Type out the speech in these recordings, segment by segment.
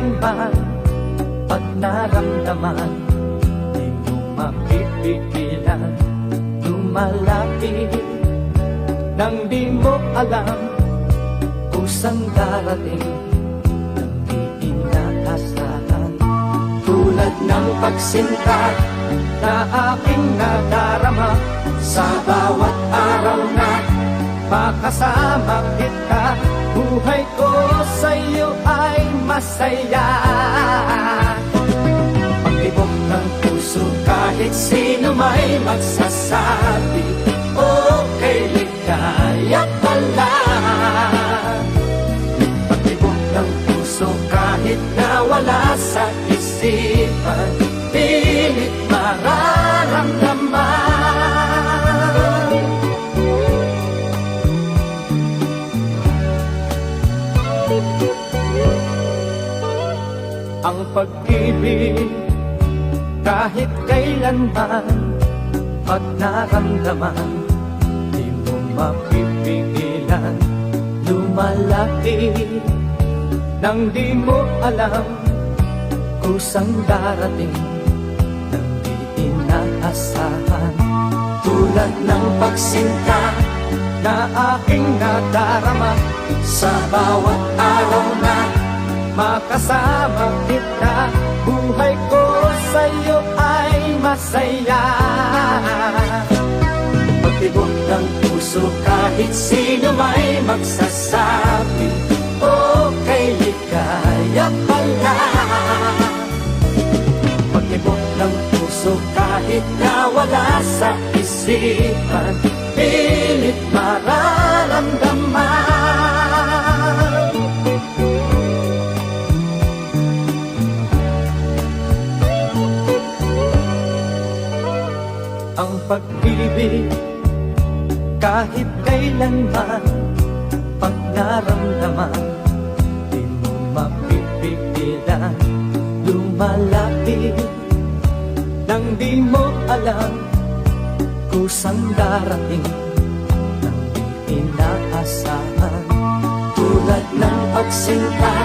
kailanman Pag naramdaman? Di mo mapipigilan. Lumalapit Nang di mo alam Kusang darating Nang di inaasahan Tulad ng pagsinta Na aking nadarama Sa bawat araw na Makasama kita Buhay ko masaya. Pagtibok ng puso kahit sino may magsasabi Okay, ligaya pala. Pagtibok ng puso kahit nawala sa isipan Pilit mararamdaman pag-ibig. Kahit kailanman pag naramdaman di mo mapipigilan. Lumalaki nang di mo alam kusang darating nang di inaasahan tulad ng pagsinta na aking nadarama sa bawat araw na Makasama kita. Buhay ko sa'yo ay masaya. Pagtibok ng puso kahit sino may magsasabi. Okay, ligaya pala. Pagtibok ng puso kahit nawala sa isipan. Pilit mararamdaman pag-ibig kahit kailanman pag naramdaman di mo mapipigilan. Lumalapit nang di mo alam kusang darating nang di inaasahan. Tulad ng pagsinta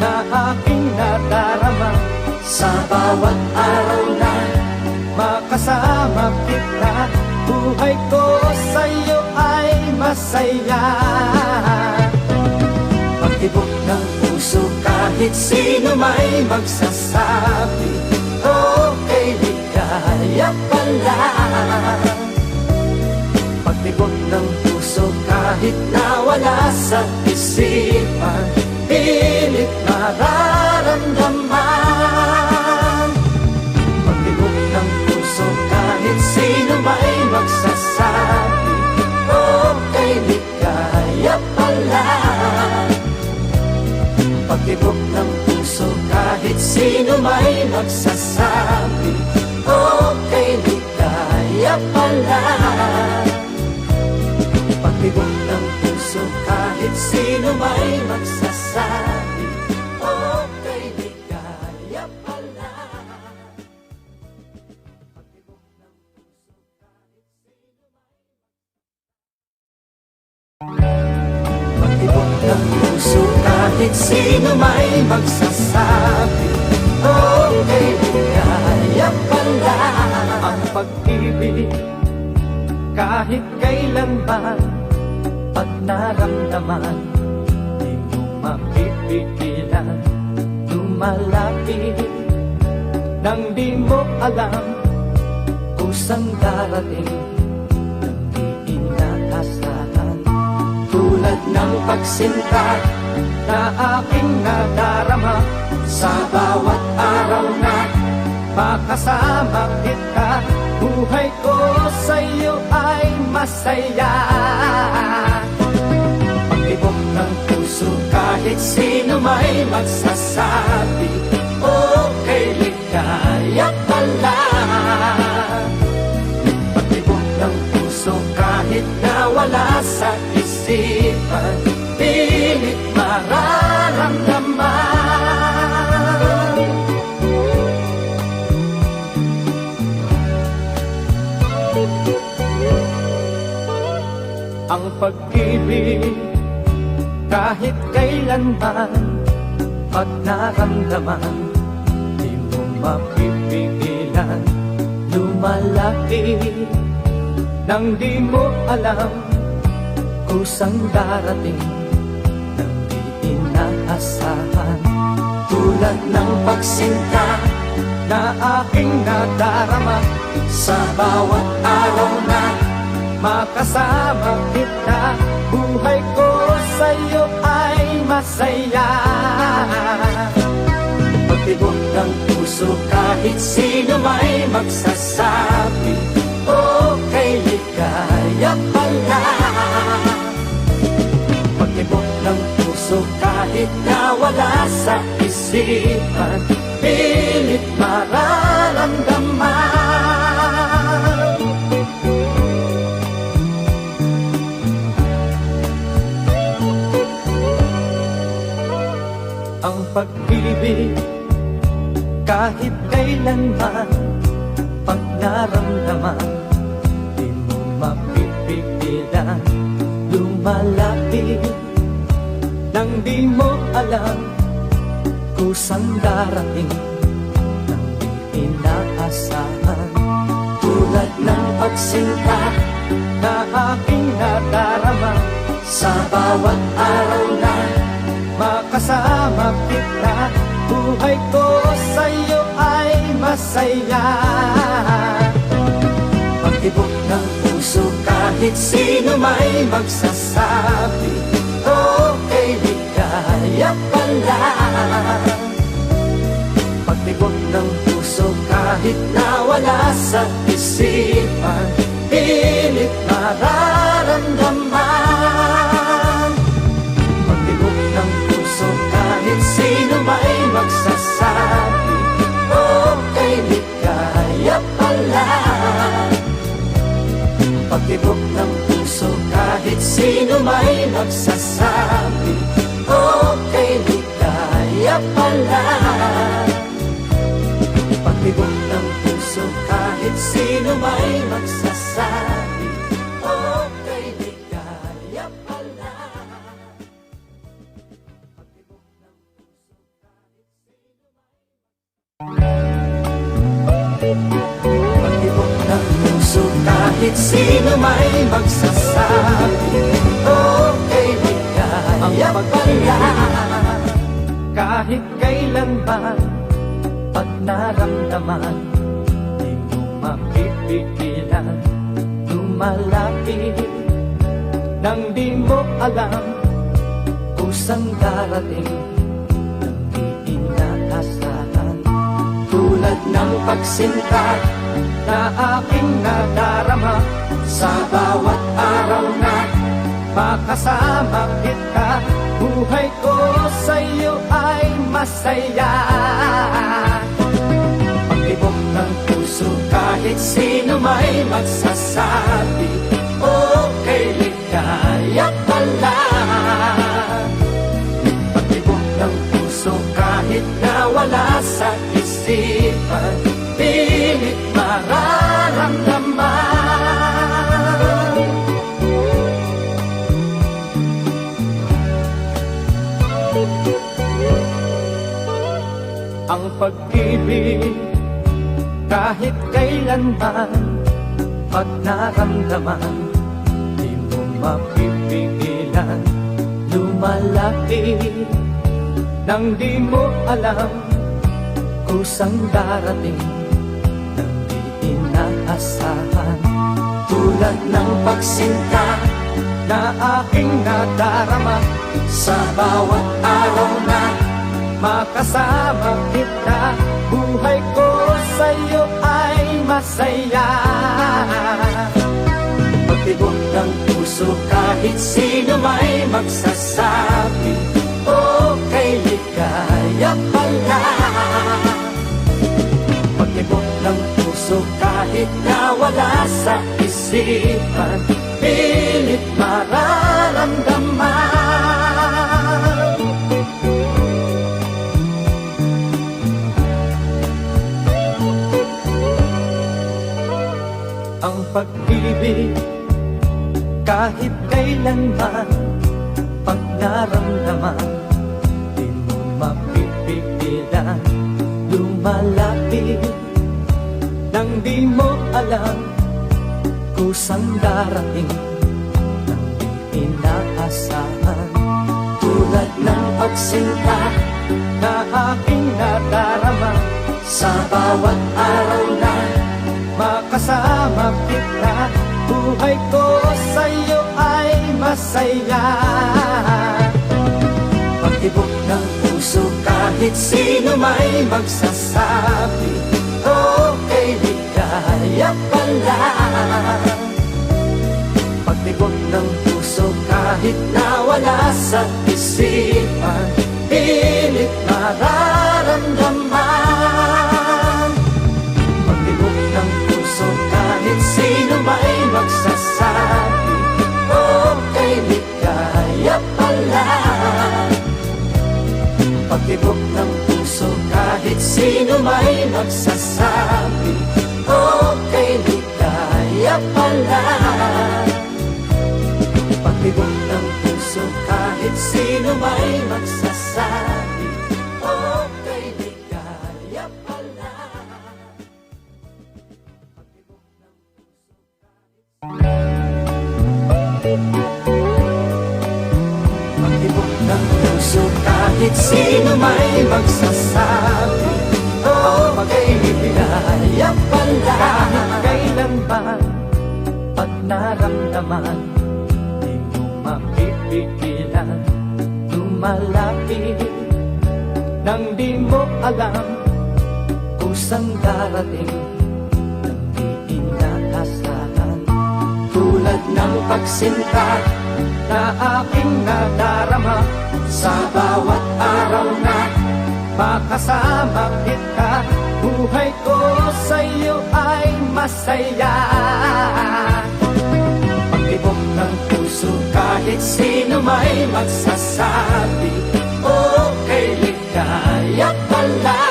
na aking nadarama sa bawat araw na Makasama kita Buhay ko sa'yo ay masaya. Pagtibok ng puso kahit sino may magsasabi. Okay, ligaya pala. Pagtibok ng puso kahit nawala sa isipan. Pilit mararamdaman may kahit kailanman Pag naramdaman Di mo mapipigilan Lumalapit Nang di mo alam Kusang darating Nang di inaasahan tulad ng pagsinta na aking nadarama sa bawat araw na makasama kita buhay ko sa'yo. ay masaya. Pagtibok ng puso kahit sino may magsasabi pag-ibig. Kahit kailanman Pag naramdaman Di mo mapipigilan. Lumalaki Nang di mo alam Kusang darating Nang di inaasahan Tulad ng pagsinta Na aking nadarama Sa bawat araw na Makasama kita Buhay ko sa'yo ay masaya. Pagtibok ng puso kahit sino may magsasabi. Okay, ligaya pala. Pagtibok ng puso kahit nawala sa isipan. Pilit mararamdaman kailanman pag naramdaman di mo mapipigilan. Lumalapit nang di mo alam kusang darating nang di inaasahan. Tulad ng pagsinta na aking nadarama sa bawat araw na Makasama kita Buhay ko sa'yo. ay masaya. Pagtibok ng puso kahit sino may magsasabi Okay, ligaya pala Pagtibok ng puso kahit nawala sa isipan Pilit mararamdaman. Pagtibok ng puso kahit sino may magsasabi Pagtibok ng puso kahit sino may magsasabi. Okay, ligaya pala. Pagtibok ng puso kahit sino may magsasabi kahit sino may magsasabi Okay, ligaya pala. Kahit kailanman Pag naramdaman Di mo mapipigilan Lumalapit Nang di mo alam Kusang darating Nang di inaasahan tulad ng pagsinta na aking nadarama sa bawat araw na makasama kita. Buhay ko sa iyo ay masaya. Pagtibok ng puso kahit sino may magsasabi okay ligaya pala Pagtibok ng puso kahit nawala sa isipan Pilit mararamdaman Ang pag-ibig kahit kailanman Pag naramdaman Di mo mapipigilan. Lumalaki Nang di mo alam Kusang darating inaasahan. Tulad ng pagsinta Na aking nadarama Sa bawat araw na Makasama kita Buhay ko sa'yo ay masaya. Pagtibok ng puso kahit sino may magsasabi Okay, ligaya pala. Pagtibok ng puso kahit nawala sa isipan Pilit mararamdaman. Ang pag-ibig kahit kailanman pag naramdaman di mo mapipilitan pipigilan Lumalapit Nang di mo alam Kusang darating Nang di inaasahan. Tulad ng pagsinta Na aking nadarama Sa bawat araw na Makasama kita Buhay ko sa'yo ay masaya. Pagtibok ng puso kahit sino may magsasabi. Okay, ligaya pala Pagtibok ng puso kahit nawala sa isipan Pilit mararamdaman. Pagtibok ng puso kahit sino may magsasabi Okay, ligaya pala. Pagtibok ng puso kahit sino may magsasabi Okay, ligaya pala. Pagtibok ng puso kahit sino may magsasabi. Okay, ligaya pala. Pagtibok ng puso kahit sino may magsasabi naramdaman Di mo mapipigilan Lumalapit. Nang di mo alam Kusang darating Nang di inaasahan. Tulad ng pagsinta na aking nadarama sa bawat araw na makasama kita buhay ko sa iyo ay masaya ng puso. Kahit sino may magsasabi Okay, ligaya pala.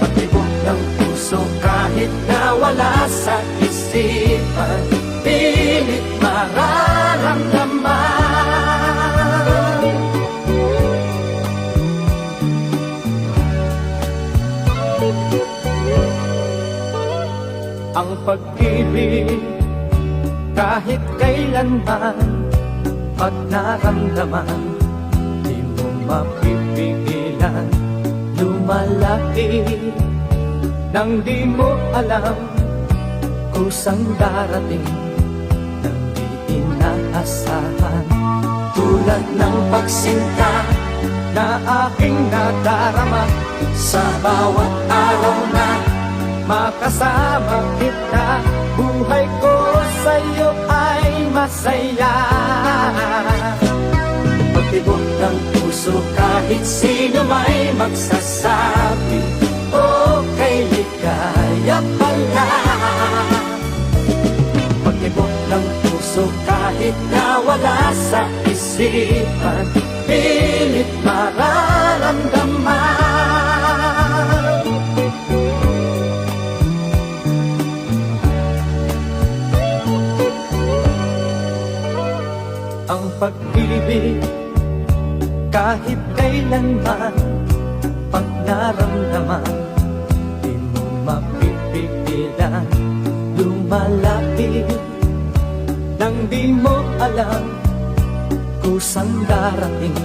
Pagtibok ng puso kahit nawala sa isipan Pilit mararamdaman. Ang pag-ibig kahit kailanman Pag naramdaman Di mo mapipigilan. Lumalaki Nang di mo alam Kusang darating Nang di inaasahan. Tulad ng pagsinta Na aking nadarama Sa bawat araw na Makasama kita sa'yo ay masaya. Pagtibok ng puso kahit sino may magsasabi. Okay, ligaya pala. Pagtibok ng puso kahit nawala sa isipan. Pilit mararamdaman pag-ibig. Kahit kailanman pag naramdaman di mo mapipigilan. Lumalapit nang di mo alam kusang darating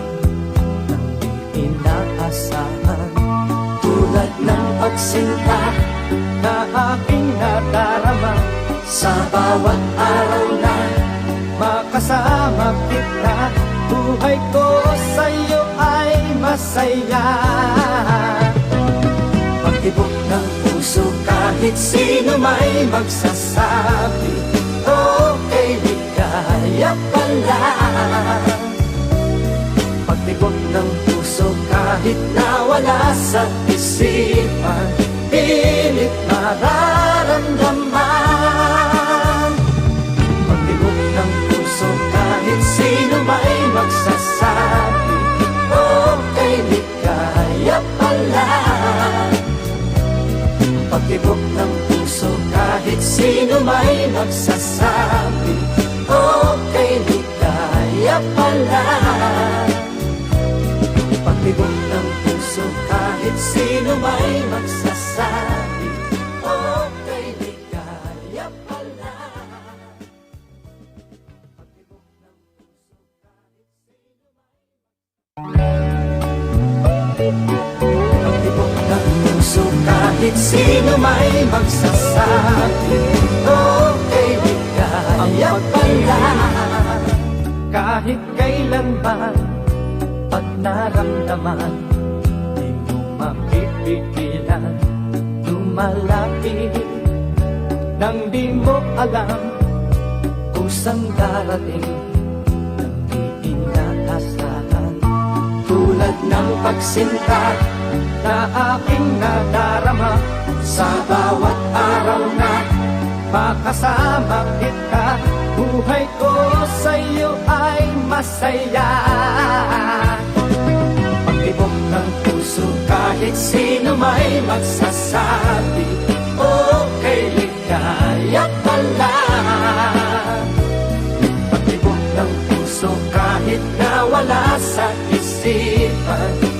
nang di inaasahan. Tulad ng pagsinta na aking nadarama sa bawat araw na makasama kita. Buhay ko sa'yo ay masaya. Pagtibok ng puso kahit sino may magsasabi. Okay, ligaya pala. Pagtibok ng puso kahit nawala sa isipan. Pilit sino may magsasabi? Okay, ligaya pala. Pag Pagtibok ng puso kahit sino may magsasabi. Pala. Pagtibok ng puso kahit sino may magsasabi. Okay, ligaya pala. Kahit kailanman Pag naramdaman Di mo mapipigilan. Lumalapit Nang di mo alam Kusang darating Nang di inaasahan. Tulad ng pagsinta Na aking nadarama sa bawat araw na Makasama kita. Buhay ko sa'yo ay masaya. Pagtibok ng puso kahit sino may magsasabi Okay, ligaya pala Pagtibok ng puso kahit nawala sa isipan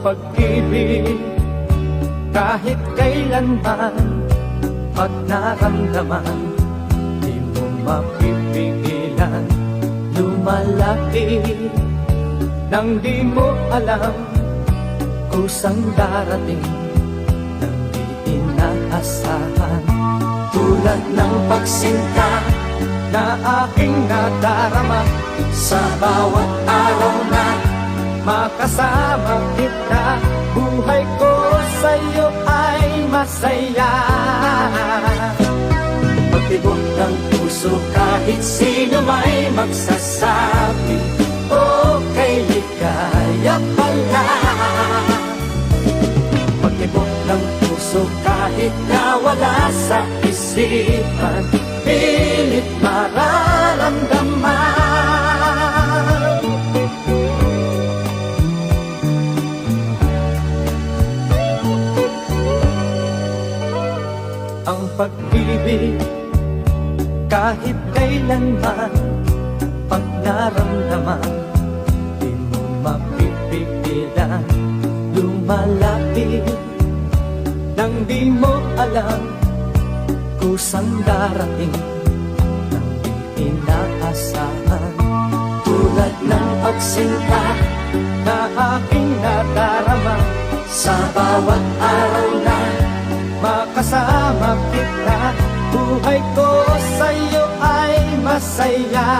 pag-ibig. Kahit kailanman Pag naramdaman Di mo mapipigilan. Lumalapit Nang di mo alam Kusang darating Nang di inaasahan Tulad ng pagsinta Na aking nadarama sa bawat araw na Makasama kita. Buhay ko sa'yo ay masaya. Pagtibok ng puso kahit sino may magsasabi. Okay, ligaya pala. Pagtibok ng puso kahit nawala sa isipan. Pilit mararamdaman pag-ibig Kahit kailanman Pag naramdaman Di mo mapipigilan. Lumalapit Nang di mo alam Kusang darating Nang di inaasahan. Tulad ng pagsinta Na aking nadarama sa bawat araw na Makasama kita Buhay ko sa'yo ay masaya.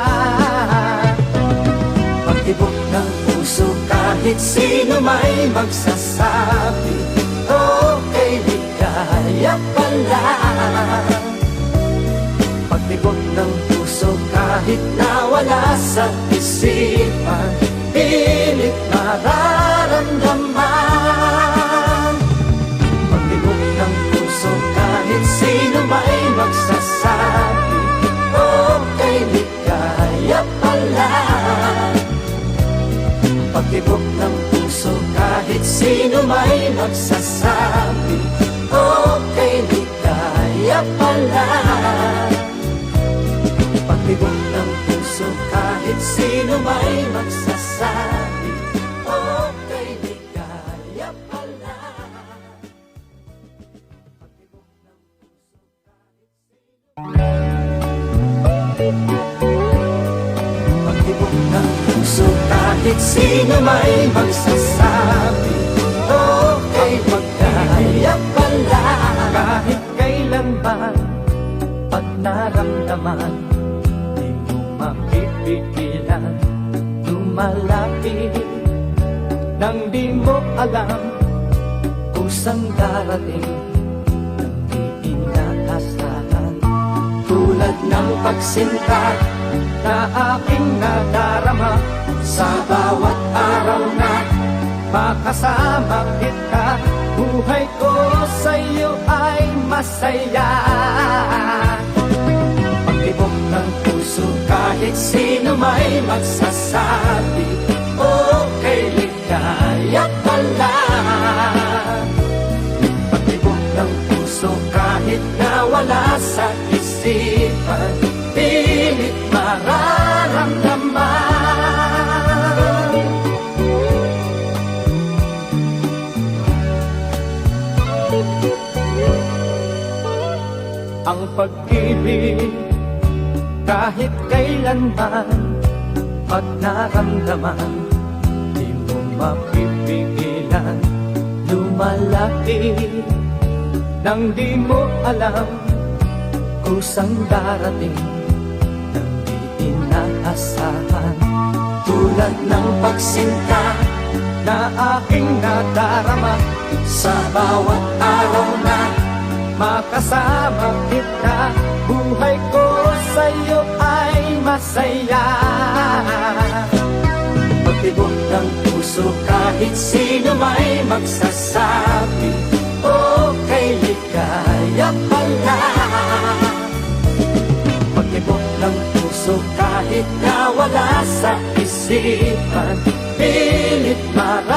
Pagtibok ng puso kahit sino may magsasabi. Okay, ligaya pala. Pagtibok ng puso kahit nawala sa isipan. Pilit mararamdaman sino may magsasabi Okay, ligaya pala. Pagtibok ng puso kahit sino may magsasabi Pagtibok ng puso kahit sino may magsasabi naramdaman Di mo mapipigilan Lumalapit. Nang di mo alam Kusang darating Nang inaasahan. Tulad ng pagsinta Na aking nadarama sa bawat araw na Makasama kita Buhay ko sa'yo ay masaya puso kahit sino may magsasabi Okay, ligaya pala. Puso kahit na wala sa isipan Pilit mararamdaman. Ang pag-ibig kahit kailanman Pag naramdaman Di mo mapipigilan. Lumalaki Nang di mo alam Kusang darating Nang di inaasahan. Tulad ng pagsinta Na aking nadarama Sa bawat araw na Makasama kita sa'yo ay masaya. Pagtibok ng puso kahit sino may magsasabi. O kay ligaya pala. Pagtibok ng puso kahit na wala sa isipan. Pilit mara